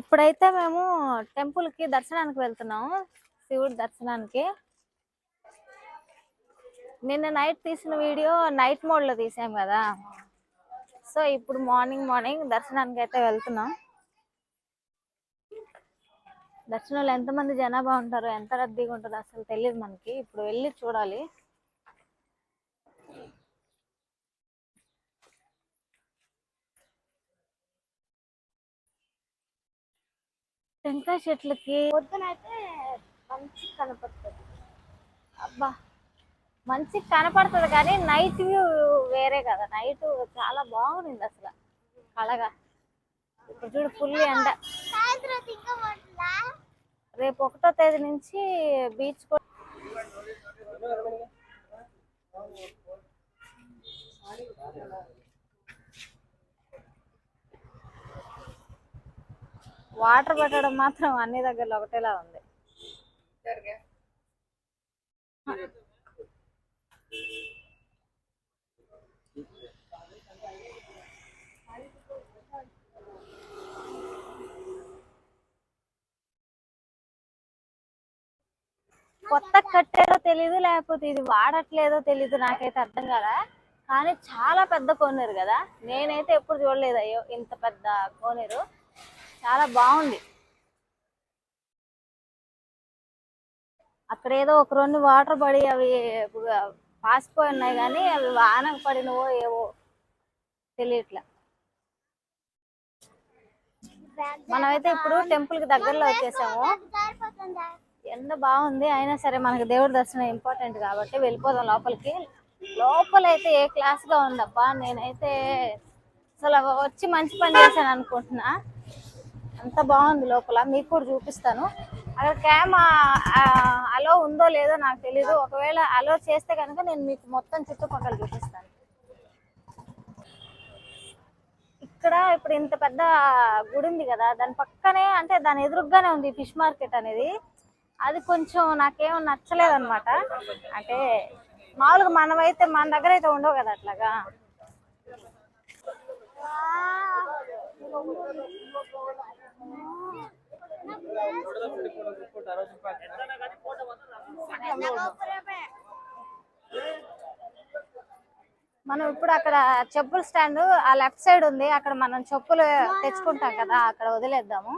ఇప్పుడైతే మేము టెంపుల్కి దర్శనానికి వెళ్తున్నాము శివుడి దర్శనానికి. నిన్న నైట్ తీసిన వీడియో నైట్ మోడ్లో తీసాం కదా. సో ఇప్పుడు మార్నింగ్ మార్నింగ్ దర్శనానికి అయితే వెళ్తున్నాం. దర్శనంలో ఎంతమంది జనాభా ఉంటారో ఎంత రద్దీగా ఉంటుందో అసలు తెలియదు మనకి. ఇప్పుడు వెళ్ళి చూడాలి. టెంకాయ చెట్లకి పొద్దునైతే మంచి కనపడుతుంది. అబ్బా మంచి కనపడుతుంది కానీ నైట్ వ్యూ వేరే కదా. నైట్ చాలా బాగుంది అసలు. కళగా. ఇప్పుడు చూడు ఫుల్ ఎండ. రేపు ఒకటో తేదీ నుంచి బీచ్ వాటర్ పెట్టడం మాత్రం అన్ని దగ్గరలో ఒకటేలా ఉంది. కొత్త కట్టారో తెలీదు లేకపోతే ఇది వాడట్లేదో తెలీదు నాకైతే అర్థం కదా కానీ చాలా పెద్ద కోనేరు కదా. నేనైతే ఎప్పుడు చూడలేదు అయ్యో ఇంత పెద్ద కోనేరు. చాలా బాగుంది. అక్కడ ఏదో ఒక రెండు వాటర్ పడి అవి పాసిపోయి ఉన్నాయి కానీ అవి వానకు పడినవో ఏవో తెలియట్లే. మనమైతే ఇప్పుడు టెంపుల్కి దగ్గరలో వచ్చేసాము. ఎండ బాగుంది అయినా సరే మనకి దేవుడి దర్శనం ఇంపార్టెంట్ కాబట్టి వెళ్ళిపోదాం లోపలికి. లోపలైతే ఏ క్లాస్గా ఉందబ్బా? నేనైతే అసలు వచ్చి మంచి పని చేశాను అనుకుంటున్నా. అంత బాగుంది లోపల మీకు కూడా చూపిస్తాను. అక్కడ క్యామ్ అలో ఉందో లేదో నాకు తెలీదు. ఒకవేళ అలో చేస్తే కనుక నేను మీకు మొత్తం చుట్టుపక్కల చూపిస్తాను. ఇక్కడ ఇప్పుడు ఇంత పెద్ద గుడి ఉంది కదా దాని పక్కనే అంటే దాని ఎదురుగానే ఉంది ఫిష్ మార్కెట్ అనేది. అది కొంచెం నాకేమో నచ్చలేదు అనమాట అంటే మామూలుగా మనమైతే మన దగ్గర అయితే ఉండవు కదా అట్లాగా. మనం ఇప్పుడు అక్కడ చెప్పుల స్టాండ్ ఆ లెఫ్ట్ సైడ్ ఉంది. అక్కడ మనం చెప్పులు తెచ్చుకుంటాం కదా అక్కడ వదిలేద్దాము.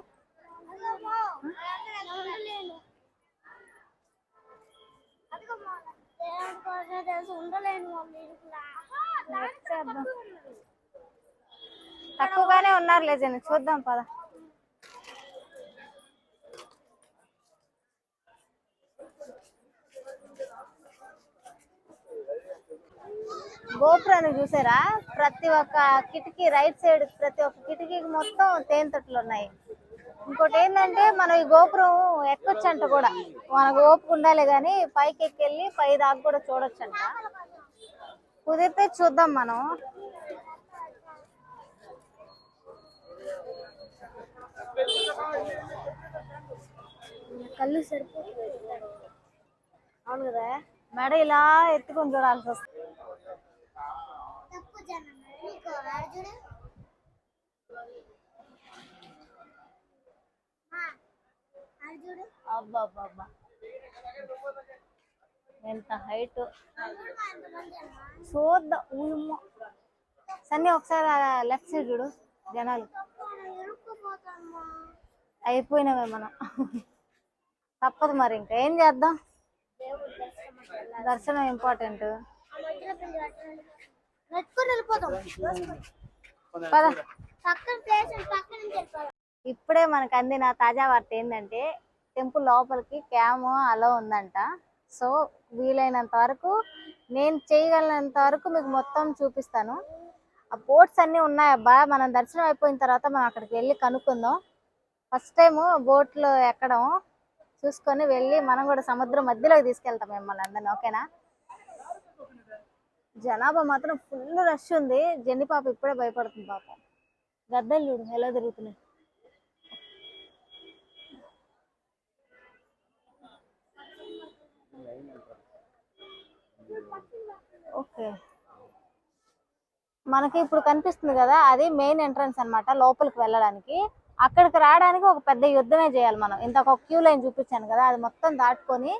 తక్కువగానే ఉన్నారు లేజండి చూద్దాం పదా. గోపురాన్ని చూసారా? ప్రతి ఒక్క కిటికీ రైట్ సైడ్ ప్రతి ఒక్క కిటికీకి మొత్తం తేనె తొట్టులు ఉన్నాయి. ఇంకోటి ఏంటంటే మనం ఈ గోపురం ఎక్కొచ్చంట కూడా. మనకు ఓపిక ఉండాలి కానీ పైకి ఎక్కెళ్ళి పై దాకా కూడా చూడొచ్చంట. కుదిరితే చూద్దాం మనం. కళ్ళు సరిపోతుంది అవును కదా? మెడ ఇలా ఎత్తుకొని చూడాల్సి వస్తుంది. అబ్బా ఎంత హైట్? చూద్దాం ఊయమ్మ సన్నీ ఒకసారి లెఫ్ట్ సైడ్ చూడు జనాలు. అయిపోయినవే మనం. తప్పదు మరి ఇంకా. ఏం చేద్దాం? దర్శనం ఇంపార్టెంట్. ఇప్పుడే మనకు అందిన తాజా వార్త ఏంటంటే టెంపుల్ లోపలికి క్యామ్ అలో ఉందంట. సో వీలైనంత వరకు నేను చేయగలిగినంత వరకు మీకు మొత్తం చూపిస్తాను. ఆ బోట్స్ అన్నీ ఉన్నాయబ్బా మనం దర్శనం అయిపోయిన తర్వాత మనం అక్కడికి వెళ్ళి కనుక్కుందాం. ఫస్ట్ టైం బోట్లో ఎక్కడం. చూసుకొని వెళ్ళి మనం కూడా సముద్రం మధ్యలోకి తీసుకెళ్తాం మిమ్మల్ని అందరినీ ఓకేనా? జనాభా మాత్రం ఫుల్ రష్ ఉంది. జెన్ని పాప ఇప్పుడే భయపడుతుంది పాపం. గద్దలు చూడు ఎలా తిరుగుతున్నాయి. ఓకే. మనకి ఇప్పుడు కనిపిస్తుంది కదా అది మెయిన్ ఎంట్రన్స్ అన్నమాట లోపలికి వెళ్ళడానికి. అక్కడికి రావడానికి ఒక పెద్ద యుద్ధమే చేయాలి మనం. ఇంత ఒక క్యూ లైన్ చూపించాను కదా అది మొత్తం దాటుకొని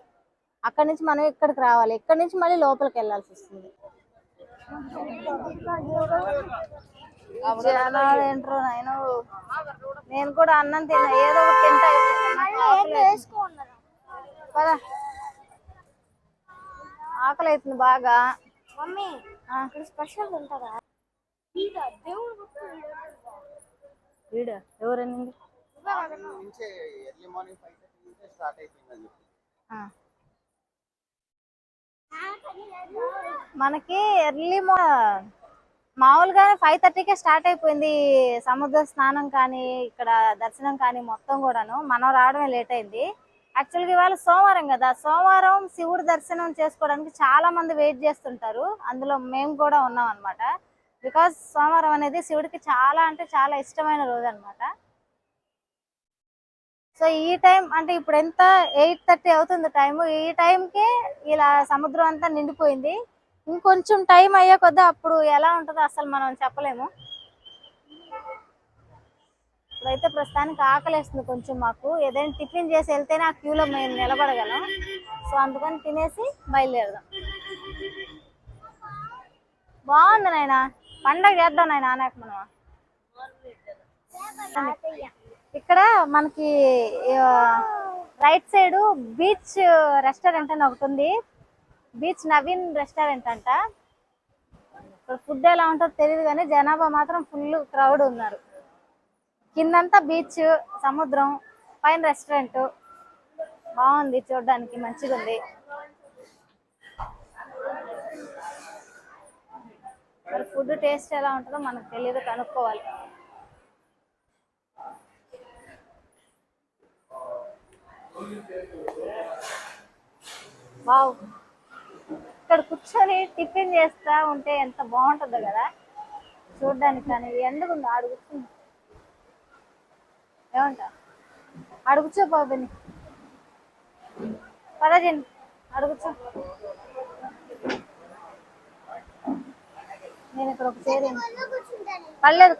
అక్కడి నుంచి మనం ఇక్కడికి రావాలి. ఇక్కడి నుంచి మళ్ళీ లోపలికి వెళ్ళాల్సి వస్తుంది. ఏంట్రో నాయన? నేను కూడా అన్నం తిన్నా. ఏదో ఒకటి తింటా. ఆకలి అవుతుంది. పద. ఆకలి అవుతుంది బాగా. మమ్మీ ఇక్కడ స్పెషల్ ఉంటుందా? వీడు ఎర్లీ మార్నింగ్ స్టార్ట్ అయిపోయిందని. మనకి ఎర్లీ మా మామూలుగానే ఫైవ్ థర్టీకే స్టార్ట్ అయిపోయింది సముద్ర స్నానం కానీ ఇక్కడ దర్శనం కానీ మొత్తం కూడాను. మనం రావడమే లేట్ అయింది. యాక్చువల్గా ఇవాళ సోమవారం కదా. సోమవారం శివుడు దర్శనం చేసుకోవడానికి చాలా మంది వెయిట్ చేస్తుంటారు. అందులో మేము కూడా ఉన్నాం అనమాట బికాస్ సోమవారం అనేది శివుడికి చాలా అంటే చాలా ఇష్టమైన రోజు అనమాట సో ఈ టైం అంటే ఇప్పుడు ఎంత ఎయిట్ థర్టీ అవుతుంది టైం ఈ టైంకి ఇలా సముద్రం అంతా నిండిపోయింది. ఇంకొంచెం టైం అయ్యే కొద్దీ అప్పుడు ఎలా ఉంటుందో అసలు మనం చెప్పలేము. ఇప్పుడైతే ప్రస్తుతానికి ఆకలేస్తుంది కొంచెం మాకు. ఏదైనా టిఫిన్ చేసి వెళ్తేనే ఆ క్యూలో మేము నిలబడగలం. సో అందుకని తినేసి బయలుదేరదాం. బాగుంది నాయన. పండగ చేద్దాం నాయన నాకు మనం ఇక్కడ మనకి రైట్ సైడ్ బీచ్ రెస్టారెంట్ అని ఒకటి ఉంది. బీచ్ నవీన్ రెస్టారెంట్ అంట. ఇక్కడ ఫుడ్ ఎలా ఉంటుందో తెలియదు కానీ జనాభా మాత్రం ఫుల్ క్రౌడ్ ఉన్నారు. కిందంతా బీచ్ సముద్రం పైన రెస్టారెంట్ బాగుంది చూడడానికి మంచిగా ఉంది. మరి ఫుడ్ టేస్ట్ ఎలా ఉంటుందో మనకు తెలియదు కనుక్కోవాలి. వావ్. ఇక్కడ కూర్చొని టిఫిన్ చేస్తా ఉంటే ఎంత బాగుంటుందో కదా. చూడడానికి కానీ ఎందుకు ఉంది ఆడు కూర్చుని ఏమంటా? ఆడు కూర్చో బాబుని పదజన్ అడుగుచో నేను ఇక్కడ ఒక చైర్ పర్లేదు.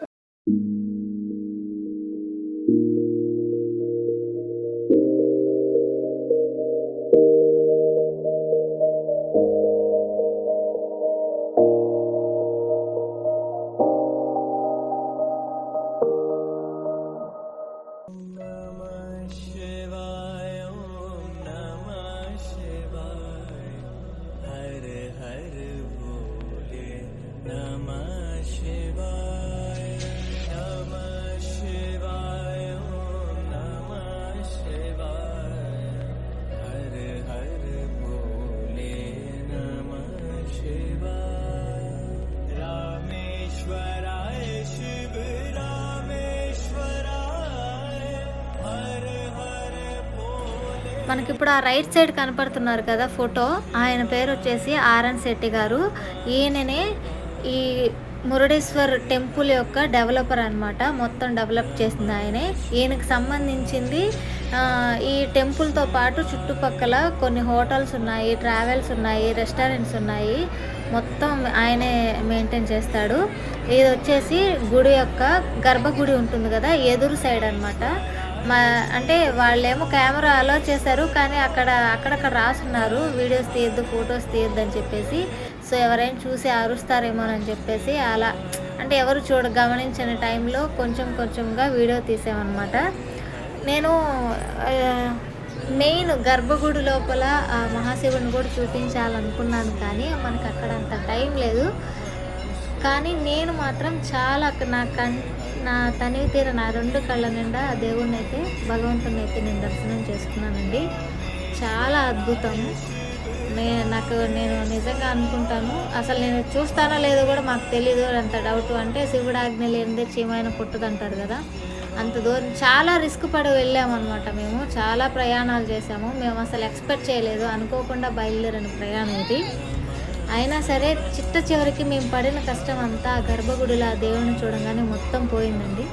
మనకి ఇప్పుడు ఆ రైట్ సైడ్ కనపడుతున్నారు కదా ఫోటో ఆయన పేరు వచ్చేసి ఆర్ఎన్ శెట్టి గారు. ఈయననే ఈ మురుడేశ్వర్ టెంపుల్ యొక్క డెవలపర్ అన్నమాట. మొత్తం డెవలప్ చేసింది ఆయనే. ఈయనకు సంబంధించింది ఈ టెంపుల్తో పాటు చుట్టుపక్కల కొన్ని హోటల్స్ ఉన్నాయి ట్రావెల్స్ ఉన్నాయి రెస్టారెంట్స్ ఉన్నాయి. మొత్తం ఆయనే మెయింటైన్ చేస్తాడు. ఇది వచ్చేసి గుడి యొక్క గర్భగుడి ఉంటుంది కదా ఎదురు సైడ్ అన్నమాట. మా అంటే వాళ్ళేమో కెమెరా అలో చేశారు కానీ అక్కడ అక్కడక్కడ రాసున్నారు వీడియోస్ తీయద్దు ఫొటోస్ తీయద్దు అని చెప్పేసి. సో ఎవరైనా చూసి అరుస్తారేమోనని చెప్పేసి అలా అంటే ఎవరు చూడ గమనించిన టైంలో కొంచెం కొంచెంగా వీడియో తీసామన్నమాట నేను మెయిన్ గర్భగుడి లోపల ఆ మహాశివుని కూడా చూపించాలనుకున్నాను కానీ మనకు అక్కడ అంత టైం లేదు. కానీ నేను మాత్రం చాలా నా కన్ నా తనివి తీర నా రెండు కళ్ళ నిండా ఆ దేవుణ్ణి అయితే భగవంతుని అయితే నేను దర్శనం చేసుకున్నానండి. చాలా అద్భుతం నే నాకు నేను నిజంగా అనుకుంటాను. అసలు నేను చూస్తానో లేదో కూడా మాకు తెలియదు అంత డౌట్. అంటే శివుడాజ్ఞ లేనిదే చీమైన పుట్టదంటారు కదా. అంత దూరం చాలా రిస్క్ పడి వెళ్ళామన్నమాట మేము. చాలా ప్రయాణాలు చేసాము మేము అసలు ఎక్స్పెక్ట్ చేయలేదు. అనుకోకుండా బయలుదేరిన ప్రయాణం ఇది. అయినా సరే చిట్ట చివరికి మేము పడిన కష్టం అంతా గర్భగుడిలో ఆ దేవుని చూడంగానే మొత్తం పోయిందండి.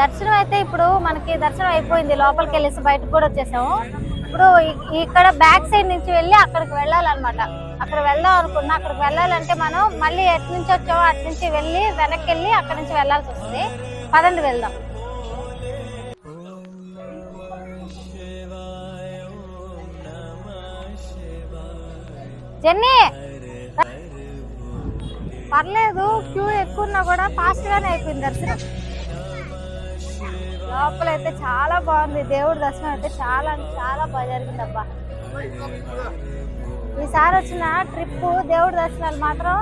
దర్శనం అయితే ఇప్పుడు మనకి దర్శనం అయిపోయింది. లోపలికి వెళ్ళేసి బయటకు కూడా వచ్చేసాము. ఇప్పుడు ఇక్కడ బ్యాక్ సైడ్ నుంచి వెళ్ళి అక్కడికి వెళ్ళాలన్నమాట. అక్కడ వెళ్దాం అనుకున్నా అక్కడికి వెళ్ళాలంటే మనం మళ్ళీ ఎటు నుంచి వచ్చామో అటు నుంచి వెళ్ళి వెనక్కి వెళ్ళి అక్కడి నుంచి వెళ్ళాల్సి వస్తుంది. పదండి వెళ్దాం. జెన్నీ! పర్లేదు క్యూ ఎక్కువ ఉన్నా కూడా ఫాస్ట్ గానే అయిపోయింది దర్శనం. లోపలైతే చాలా బాగుంది దేవుడి దర్శనం అయితే చాలా చాలా బాగా జరిగింది అబ్బా ఈసారి వచ్చిన ట్రిప్ దేవుడి దర్శనాలు మాత్రం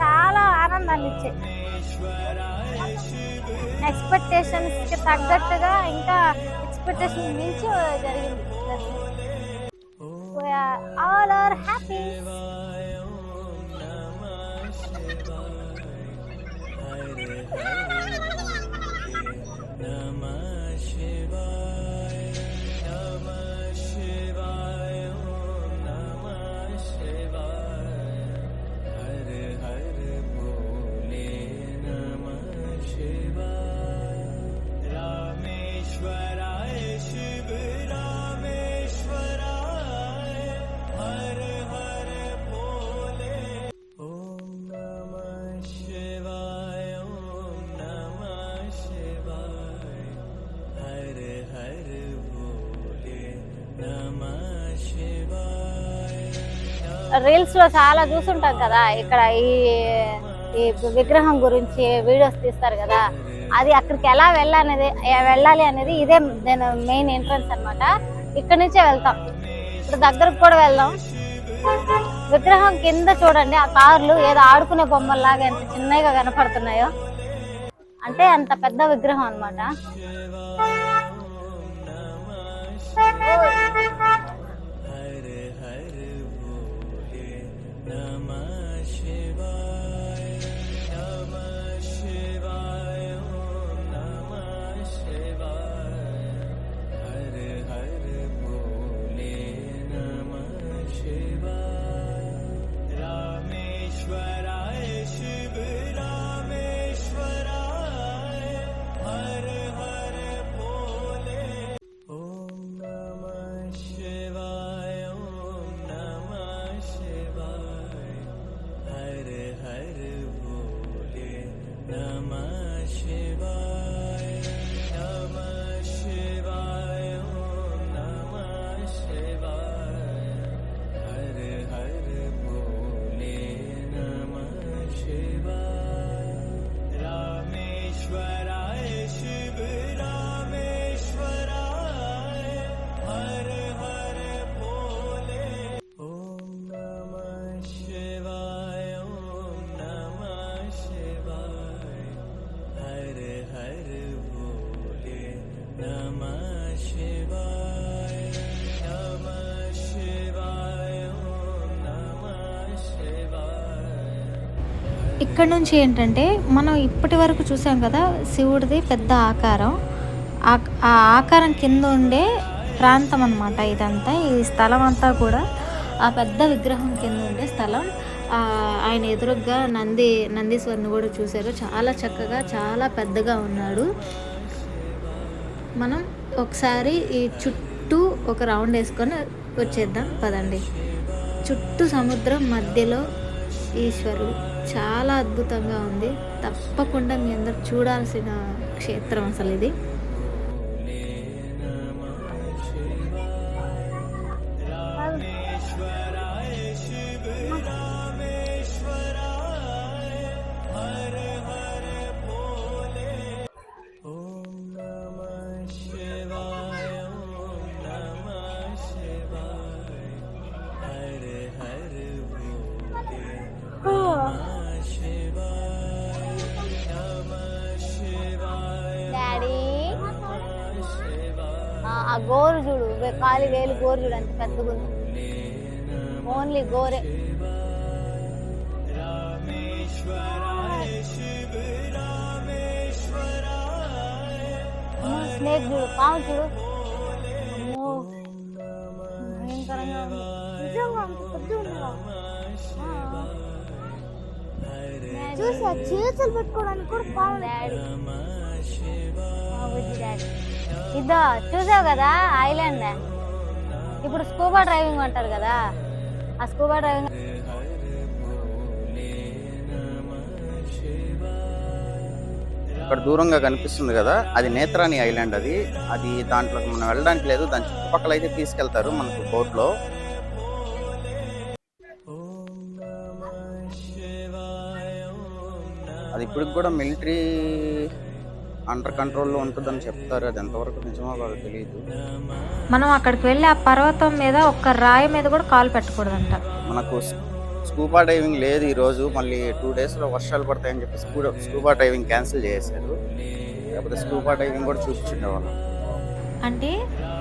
చాలా ఆనందాన్ని ఇచ్చాయి. ఎక్స్పెక్టేషన్స్ తగ్గట్టుగా ఇంకా ఎక్స్పెక్టేషన్ మించి జరిగింది. We are all are happy. రీల్స్లో చాలా చూసుంటాం కదా. ఇక్కడ ఈ ఈ విగ్రహం గురించి వీడియోస్ తీస్తారు కదా. అది అక్కడికి ఎలా వెళ్ళాలనేది వెళ్ళాలి అనేది ఇదే నేను మెయిన్ ఎంట్రన్స్ అన్నమాట. ఇక్కడ నుంచే వెళ్తాం. ఇప్పుడు దగ్గరకు కూడా వెళ్దాం. విగ్రహం కింద చూడండి. ఆ కార్లు ఏదో ఆడుకునే బొమ్మల్లాగా ఎంత చిన్నగా కనపడుతున్నాయో. అంటే అంత పెద్ద విగ్రహం అన్నమాట. ఇక్కడ నుంచి ఏంటంటే మనం ఇప్పటి వరకు చూసాం కదా శివుడిది పెద్ద ఆకారం. ఆ- ఆ ఆకారం కింద ఉండే ప్రాంతం అన్నమాట ఇదంతా ఈ స్థలం అంతా కూడా. ఆ పెద్ద విగ్రహం కింద ఉండే స్థలం. ఆయన ఎదురుగ్గా నంది నందీశ్వరుని కూడా చూశారు. చాలా చక్కగా చాలా పెద్దగా ఉన్నాడు. మనం ఒకసారి ఈ చుట్టూ ఒక రౌండ్ వేసుకొని వచ్చేద్దాం. పదండి. చుట్టూ సముద్రం మధ్యలో ఈశ్వరుడు. చాలా అద్భుతంగా ఉంది. తప్పకుండా మీ అందరు చూడాల్సిన క్షేత్రం అసలు ఇది. కాలి వేలు గోరు చూడండి అంత ఓన్లీ గోరే. స్నేక్ చూడు పాము చూడు. చూసా చేతులు పెట్టుకోవడానికి కూడా బాగుంది డాడీ డాడీ ఇదో చూసావు కదా ఐలాండ్. ఇప్పుడు స్కూబా డ్రైవింగ్ అంటారు కదా ఆ స్కూబా డ్రైవింగ్ ఇక్కడ దూరంగా కనిపిస్తుంది కదా అది నేత్రాని ఐలాండ్ అది. అది దాంట్లో మనం వెళ్ళడానికి లేదు దాని చుట్టుపక్కల అయితే తీసుకెళ్తారు మనకు బోట్లో. అది ఇప్పటికి కూడా మిలిటరీ అండర్ కంట్రోల్లో ఉంటుందని చెప్తారు. అది ఎంతవరకు నిజమో కాదో తెలియదు మనం అక్కడికి వెళ్ళి ఆ పర్వతం మీద ఒక్క రాయి మీద కూడా కాలు పెట్టకూడదంట. మనకు స్కూబా డైవింగ్ లేదు ఈరోజు మళ్ళీ టూ డేస్లో వర్షాలు పడతాయని చెప్పి స్కూ స్కూబా డైవింగ్ క్యాన్సిల్ చేశారు. లేకపోతే స్కూబా డైవింగ్ కూడా చూపించుండే వాళ్ళం అంటే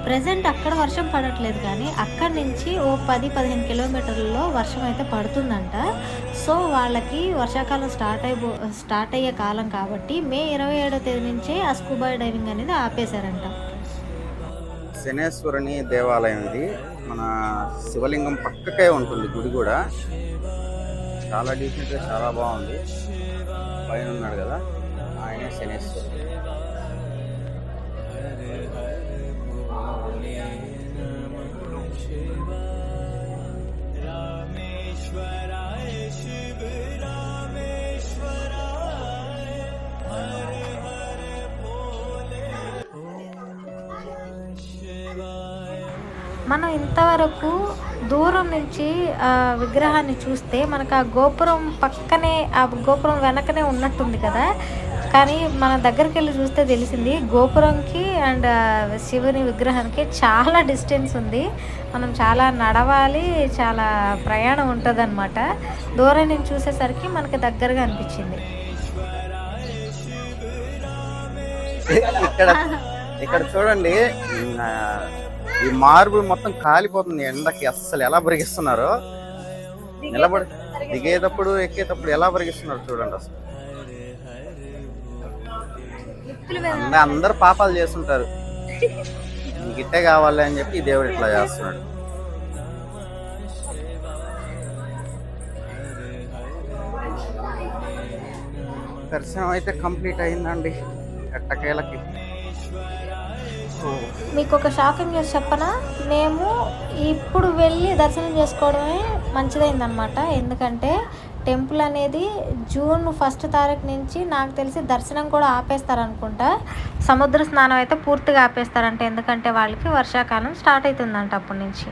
ప్రజెంట్ అక్కడ వర్షం పడట్లేదు కానీ అక్కడి నుంచి ఓ పది పదిహేను కిలోమీటర్లలో వర్షం అయితే పడుతుందంట. సో వాళ్ళకి వర్షాకాలం స్టార్ట్ అయిపో స్టార్ట్ అయ్యే కాలం కాబట్టి మే ఇరవై ఏడో తేదీ నుంచే ఆ స్కూబా డైవింగ్ అనేది ఆపేశారంట. శనేశ్వరుని దేవాలయం ఇది. మన శివలింగం పక్కకే ఉంటుంది గుడి కూడా. చాలా డీసెంట్గా చాలా బాగుంది. పైన ఉన్నాడు కదా ఆయన శనేశ్వరుడు. మనం ఇంతవరకు దూరం నుంచి ఆ విగ్రహాన్ని చూస్తే మనకు ఆ గోపురం పక్కనే ఆ గోపురం వెనకనే ఉన్నట్టుంది కదా. కానీ మన దగ్గరికి వెళ్ళి చూస్తే తెలిసింది గోపురంకి అండ్ శివుని విగ్రహానికి చాలా డిస్టెన్స్ ఉంది. మనం చాలా నడవాలి చాలా ప్రయాణం ఉంటుంది దూరం నుంచి చూసేసరికి మనకి దగ్గరగా అనిపించింది. ఇక్కడ ఇక్కడ చూడండి ఈ మార్బుల్ మొత్తం కాలిపోతుంది ఎండకి. అస్సలు ఎలా బ్రగిస్తున్నారో నిలబడి దిగేటప్పుడు ఎక్కేటప్పుడు ఎలా బ్రగిస్తున్నారు చూడండి అసలు. అంద- అందరు పాపాలు చేస్తుంటారు. గిట్టే కావాలి అని చెప్పి దేవుడు ఇట్లా చేస్తున్నాడు. దర్శనం అయితే కంప్లీట్ అయిందండి. ఎట్టకేలకి. మీకు ఒక షాకింగ్ న్యూస్ చెప్పనా? మేము ఇప్పుడు వెళ్ళి దర్శనం చేసుకోవడమే మంచిదైందనమాట ఎందుకంటే టెంపుల్ అనేది జూన్ ఫస్ట్ తారీఖు నుంచి నాకు తెలిసి దర్శనం కూడా ఆపేస్తారనుకుంటా. సముద్ర స్నానం అయితే పూర్తిగా ఆపేస్తారంట. ఎందుకంటే వాళ్ళకి వర్షాకాలం స్టార్ట్ అవుతుందంట అప్పటి నుంచి.